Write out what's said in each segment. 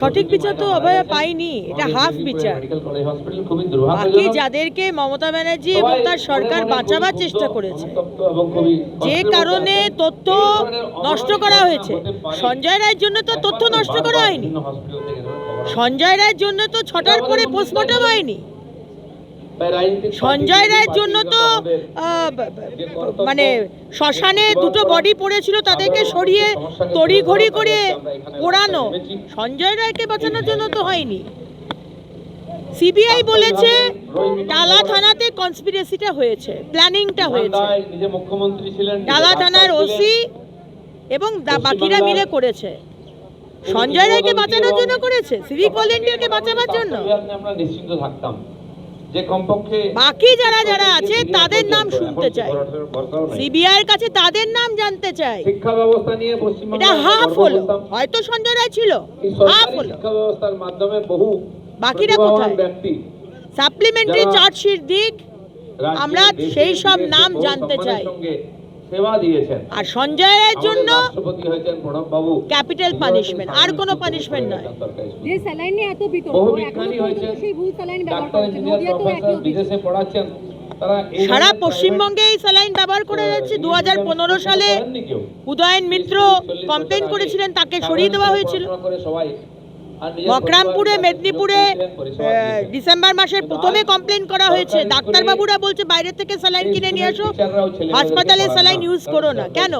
সঠিক বিচার তো অভয়া পাইনি এটা হাফ বিচার। বাকি যাদেরকে মমতা ব্যানার্জি এবং তার সরকার বাঁচাবার চেষ্টা করেছে। যে কারণে তথ্য নষ্ট করা হয়েছে। সঞ্জয় রায়ের জন্য তো তথ্য নষ্ট করা হয়নি। সঞ্জয় রায়ের জন্য তো ছটার পরে পোস্টমর্টম হয়নি। সঞ্জয় রায়ের জন্য তো মানে শ্মশানে দুটো বডি পড়েছিল, তাদেরকে সরিয়ে তড়িঘড়ি করে পোড়ানো। সঞ্জয় রায়কে বাঁচানোর জন্য তো হয়নি। সিবিআই বলেছে টালা থানাতে কনস্পিরেসিটা হয়েছে প্ল্যানিংটা হয়েছে। টালা থানার ওসি এবং বাকিরা মিলে করেছে। সঞ্জয় রায়কে বাঁচানোর জন্য করেছে সিভিক ভলেন্টিয়ারকে বাঁচাবার জন্য। আমরা নিশ্চিন্ত থাকতাম। যে কমপক্ষে বাকি যারা যারা আছে তাদের নাম শুনতে চাই। সিবিআই এর কাছে তাদের নাম জানতে চাই। শিক্ষা ব্যবস্থা নিয়ে পশ্চিমবঙ্গ এটা হাফ হল। হয়তো সঞ্জয় রায় ছিল। হাফ হলো। শিক্ষা ব্যবস্থার মাধ্যমে বহু বাকিরা কোথায়? ব্যক্তি সাপ্লিমেন্টারি চার্জশিট দিক। আমরা সেই সব নাম জানতে চাই। সেবা দিয়েছেন। আর সঞ্জয় রায়ের জন্য রাষ্ট্রপতি হয়েছেন প্রণব বাবু ক্যাপিটাল পানিশমেন্ট আর কোনো পানিশমেন্ট নয়। যে স্যালাইন নিয়ে এত বিতর্ক বহু বিজ্ঞানী হয়েছেন সেই ভুল স্যালাইন ব্যবহার ডাক্তার করা হচ্ছে ইঞ্জিনিয়ার একই বিদেশে পড়াচ্ছেন সারা পশ্চিমবঙ্গে এই স্যালাইন ব্যবহার করে যাচ্ছে। দু হাজার পনেরো সালে উদয়ন মিত্র কমপ্লেন করেছিলেন তাকে সরিয়ে দেওয়া হয়েছিল। বকরামপুরে মেদিনীপুরে। ডিসেম্বর মাসের প্রথমে কমপ্লেন করা হয়েছে। ডাক্তারবাবুরা বলছে বাইরে থেকে স্যালাইন কিনে নিয়ে আসো হাসপাতালে স্যালাইন ইউজ করো না। কেন?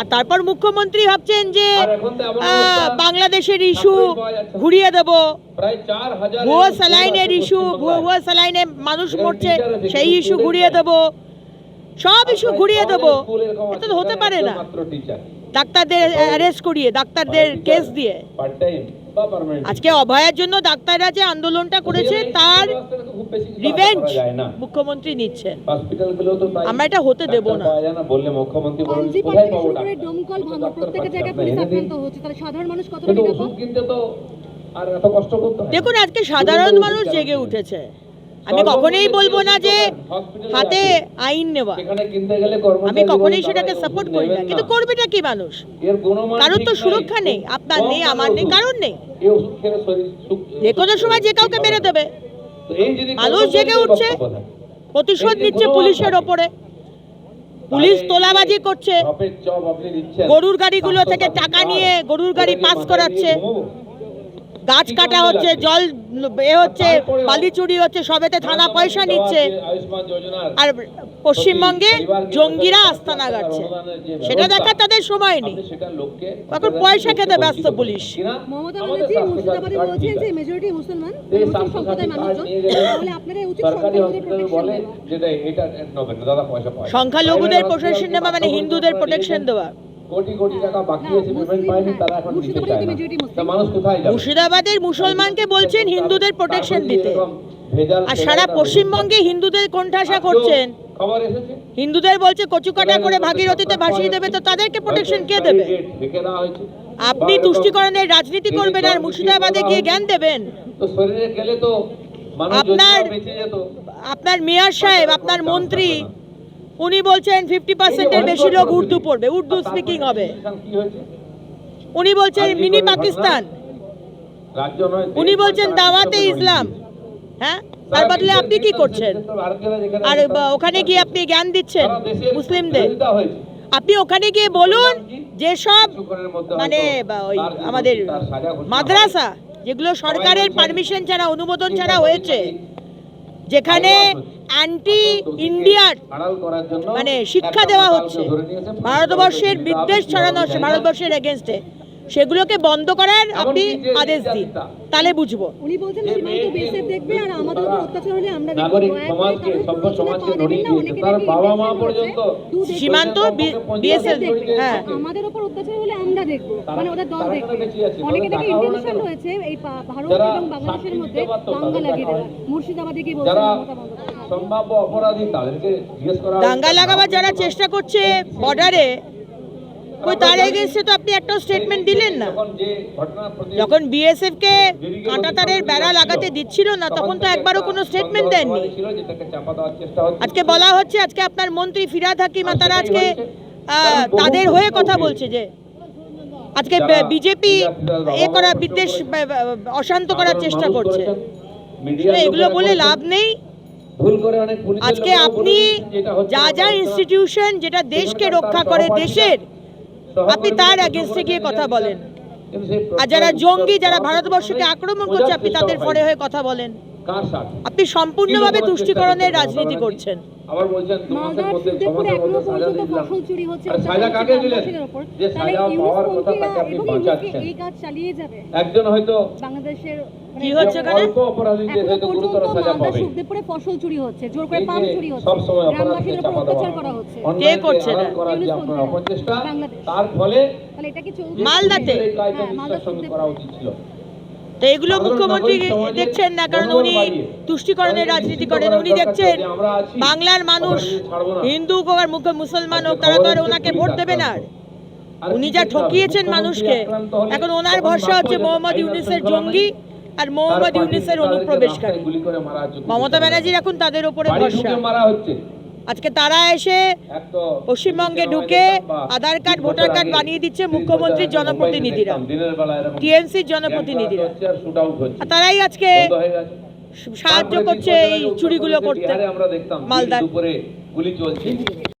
আর তারপর মুখ্যমন্ত্রী ভাবছেন যে বাংলাদেশের ইস্যু। ঘুরিয়ে দেব। ভুয়ো স্যালাইনের ইস্যু ভুয়ো ভুয়ো স্যালাইনে মানুষ মরছে সেই ইস্যু ঘুরিয়ে দেব। সব ইস্যু ঘুরিয়ে দেব। এটা তো হতে পারে না। ডাক্তারদের অ্যারেস্ট করিয়ে ডাক্তারদের কেস দিয়ে। পার্ট টাইম বা পার্মানেন্ট আজকে অভয়ের জন্য ডাক্তাররা যে আন্দোলনটা করেছে তার রিভেঞ্জ মুখ্যমন্ত্রী নিচ্ছেন। আমরা এটা হতে দেব না। দেখুন আজকে সাধারণ মানুষ জেগে উঠেছে। আমি কখনোই বলব না যে হাতে আইন নেওয়া। আমি কখনোই সেটাকে সাপোর্ট করি না। কিন্তু করবেটা কি মানুষ? কারোর তো সুরক্ষা নেই আপনার নেই আমার নেই। কারোর নেই। যে কোনো সময় যে কাউকে মেরে দেবে। মানুষ জেগে উঠছে প্রতিশোধ নিচ্ছে পুলিশের ওপরে। পুলিশ তোলাবাজি করছে। গরুর গাড়িগুলো থেকে টাকা নিয়ে গরুর গাড়ি পাস করাচ্ছে। গাছ কাটা হচ্ছে জল এ হচ্ছে বালি চুরি হচ্ছে সবেতে থানা পয়সা নিচ্ছে। আর পশ্চিমবঙ্গে জঙ্গিরা আস্তানা গাচ্ছে সেটা দেখার তাদের সময় নেই। আপনি সেটা লোককে এখন পয়সা খেতে ব্যস্ত পুলিশ। সংখ্যালঘুদের হসপিটাল protection বলে দেওয়া। যেটা এটা নেবেন না দাদা পয়সা পায় সংখ্যালঘুদের Private প্রোটেকশন দেওয়া মানে হিন্দুদের প্রোটেকশন দেওয়া। কোটি কোটি টাকা বাকি আছে পেমেন্ট পায়নি হ্যাঁ, তারা এখন নিতে চায় না। majority মুসলিম। তা মানুষ কোথায় যাবে? মুর্শিদাবাদের মুসলমানকে বলছেন হিন্দুদের প্রোটেকশন দিতে। আর সারা পশ্চিমবঙ্গে হিন্দুদের কোণঠাসা করছেন। খবর এসেছে? হিন্দুদের বলছে কচুকাটা করে ভাগীরথীতে ভাসিয়ে দেবে তো তাদেরকে প্রোটেকশন কে দেবে? আপনি তুষ্টিকরণের রাজনীতি করবেন আর মুর্শিদাবাদে গিয়ে জ্ঞান দেবেন। তো শরীরে গেলে তো আপনার- আপনার মেয়র সাহেব আপনার মন্ত্রী উনি বলছেন ফিফটি পার্সেন্টের বেশি লোক উর্দু পড়বে, উর্দু স্পিকিং হবে। উনি বলছেন মিনি পাকিস্তান। উনি বলছেন দাওয়াতে ইসলাম। হ্যাঁ? তার বদলে আপনি কি করছেন? আর ওখানে গিয়ে আপনি জ্ঞান দিচ্ছেন মুসলিমদের? আপনি ওখানে গিয়ে বলুন যে সব মানে ওই আমাদের মাদ্রাসা, যেগুলো সরকারের পারমিশন ছাড়া, অনুমোদন ছাড়া হয়েছে যেখানে অ্যান্টি ইন্ডিয়ার মানে শিক্ষা দেওয়া হচ্ছে। ভারতবর্ষের বিদ্বেষ ছড়ানো হচ্ছে ভারতবর্ষের এগেনস্টে সেগুলোকে বন্ধ করার আপনি আদেশ দিন। তাহলে বুঝব। উনি বলছেন সীমান্ত বিএসএফ দেখবে আর আমাদের উপর অত্যাচার হলে আমরা। নাগরিক সমাজকে সভ্য সমাজকে নড়িয়ে দিয়েছে। তার বাবা মা পর্যন্ত সীমান্ত বিএসএল হ্যাঁ। আমাদের উপর অত্যাচার হলে আমরা দেখব। মানে ওদের দল দেখবে? অনেকে টাকা ইন্টেনশন কেন? এই ভারত এবং বাংলাদেশের মধ্যে দাঙ্গা লাগিয়ে দেওয়া মুর্শিদাবাদে কি সম্ভাব্য অপরাধী তাদেরকে জিজ্ঞেস করা দাঙ্গা লাগাবার যারা চেষ্টা করছে বর্ডারে কই তার এগেনস্টে তো আপনি একটা স্টেটমেন্ট দিলেন না? যখন বিএসএফ কে কাঁটাতারের বেড়া লাগাতে দিচ্ছিল না তখন তো একবারও কোনো স্টেটমেন্ট দেননি। আজকে বলা হচ্ছে আজকে আপনার মন্ত্রী ফিরাদ হাকিমা তারা আজকে তাদের হয়ে কথা বলছে যে আজকে বিজেপি এ করা বিদ্বেষ অশান্ত করার চেষ্টা করছে। এগুলো বলে লাভ নেই। আজকে আপনি যা যা। ইনস্টিটিউশন যেটা দেশকে রক্ষা করে দেশের আপনি তার against গিয়ে কথা বলেন। আর যারা জঙ্গি যারা ভারতবর্ষকে আক্রমণ করছে আপনি তাদের পরে ফরে হয়ে কথা বলেন? আপনি সম্পূর্ণভাবে তুষ্টিকরণের রাজনীতি করছেন। আবার বলছেন মালদার সুদেপুরে এখনও পর্যন্ত ফসল চুরি হচ্ছে আর সাজা কাকে দিলেন? যে সাজা পাওয়ার কথা তাকে আপনি এবং বাঁচাচ্ছেন। এই কাজ চালিয়ে যাবে। একজন হয়তো বাংলাদেশের মানে কি হচ্ছে? অল্প অপরাধীদের হয়তো গুরুতর সাজা পাবে। সুদেপুরে ফসল চুরি হচ্ছে জোর করে পাম চুরি হচ্ছে। উপর অত্যাচার করা হচ্ছে। অন্যায়কে করছে এটা? করার যে আপনার অপচেষ্টা তার ফলে তাহলে এটা কি চলবে মালদাতে? হ্যাঁ। করা উচিত ছিল। তো এগুলো মুখ্যমন্ত্রী দেখছেন না কারণ উনি। তুষ্টিকরণের রাজনীতি করেন। উনি দেখছেন বাংলার মানুষ। হিন্দু হোক আর মুখ মুসলমান হোক তারা তো আর ওনাকে ভোট দেবে না উনি যা ঠকিয়েছেন মানুষকে এখন ওনার ভরসা হচ্ছে মোহাম্মদ ইউনিসের জঙ্গি আর মোহাম্মদ ইউনিসের অনুপ্রবেশকারী। মমতা ব্যানার্জির এখন তাদের ওপরে বাড়ি ভরসা। মারা হচ্ছে। আজকে তারা এসে পশ্চিমবঙ্গে ঢুকে আধার কার্ড, ভোটার কার্ড বানিয়ে দিচ্ছে মুখ্যমন্ত্রীর জনপ্রতিনিধিরা। টিএমসির জনপ্রতিনিধিরা। তারাই আজকে হয়ে সাহায্য করছে এই চুরিগুলো করতে মালদার।